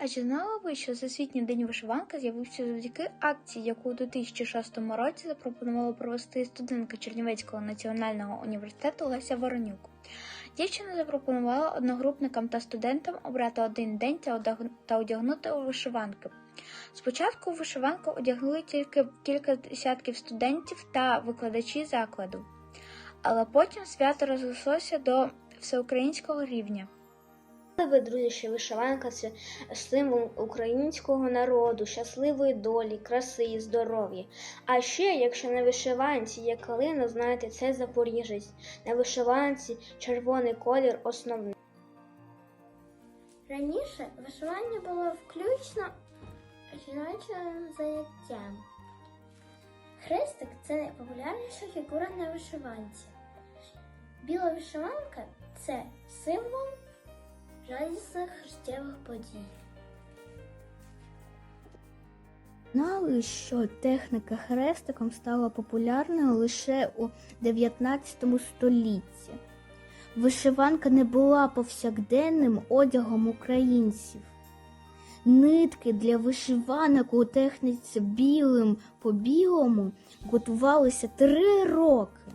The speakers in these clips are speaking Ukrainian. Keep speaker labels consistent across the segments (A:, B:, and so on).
A: А чи знали ви, що Всесвітній день вишиванки з'явився завдяки акції, яку у 2006 році запропонувала провести студентка Чернівецького національного університету Леся Воронюк? Дівчина запропонувала одногрупникам та студентам обрати один день та одягнути у вишиванки. Спочатку у вишиванку одягнули тільки кілька десятків студентів та викладачі закладу, але потім свято розрослося до всеукраїнського рівня.
B: Ви, друзі, що вишиванка це символ українського народу, щасливої долі, краси і здоров'я. А ще, якщо на вишиванці є калина, знаєте, це запоріжець. На вишиванці червоний колір основний.
C: Раніше вишивання було включно жіночим заняттям. Хрестик це найпопулярніша фігура на вишиванці. Біла вишиванка це символ радісних життєвих подій.
D: Знали, що техніка хрестиком стала популярною лише у 19 столітті. Вишиванка не була повсякденним одягом українців. Нитки для вишиванок у техніці білим по білому готувалися три роки.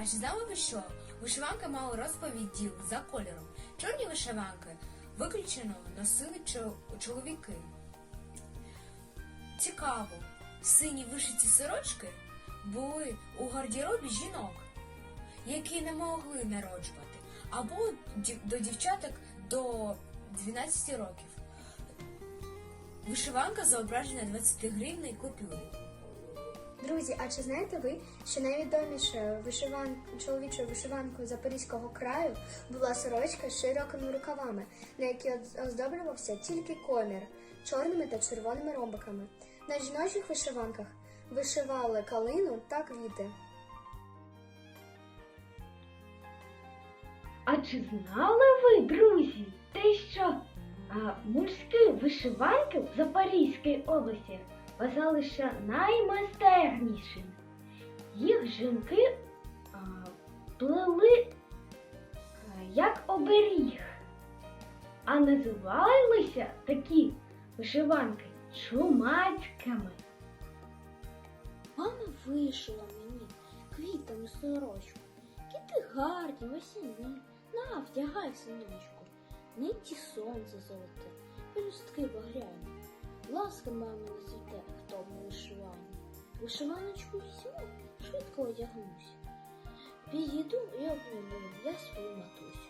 E: А чи знали ви що? Вишиванка мала розповідь за кольором. Чорні вишиванки виключено носили чоловіки. Цікаво, сині вишиті сорочки були у гардеробі жінок, які не могли народжувати, або до дівчаток до 12 років. Вишиванка зображена 20 гривней купюрі.
F: Друзі, а чи знаєте ви, що найвідомішою вишиван... чоловічою вишиванкою Запорізького краю була сорочка з широкими рукавами, на якій оздоблювався тільки комір чорними та червоними ромбиками. На жіночих вишиванках вишивали калину та квіти.
G: А чи знали ви, друзі, те, що а, мужські вишиванки в Запорізькій області вважали ще наймайстернішими? Їх жінки а, плели а, як оберіг, а називалися такі вишиванки чумацькими.
C: Мама вишила мені квітами сорочку. Квіти гарні, осінні. На, вдягай, синочку. Нитті сонце золоте, пелюстки багряні. Ласка мами не цвіте, хто в вишиванні. Вишиваночку візьму, швидко одягнусь. Підійду і обніму, я свою матусю.